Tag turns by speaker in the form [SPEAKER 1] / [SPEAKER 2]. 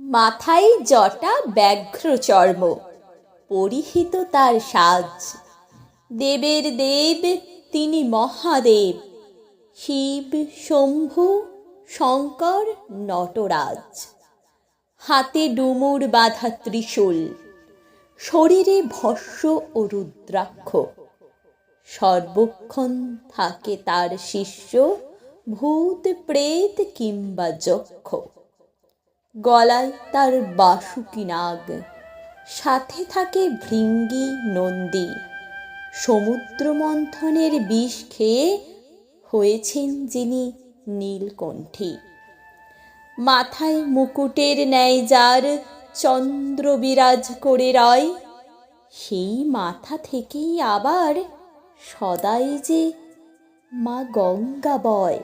[SPEAKER 1] মাথায় জটা ব্যাঘ্র চর্ম পরিহিত তার সাজ। দেবের দেব, তিনি মহাদেব। শিব, শম্ভু, শঙ্কর, নটরাজ। হাতে ডুমুর বাঁধা ত্রিশূল, শরীরে ভস্য ও রুদ্রাক্ষ। সর্বক্ষণ থাকে তার শিষ্য, ভূত, প্রেত কিংবা যক্ষ। গলায় তার বাসুকি নাগ। সাথে থাকে ভৃঙ্গি নন্দী। সমুদ্র মন্থনের বিষ খেয়ে হয়েছেন যিনি নীলকণ্ঠী। মাথায় মুকুটের ন্যায় যার চন্দ্র বিরাজ করে রয়, সেই মাথা থেকেই আবার সদাই যে মা গঙ্গা বয়।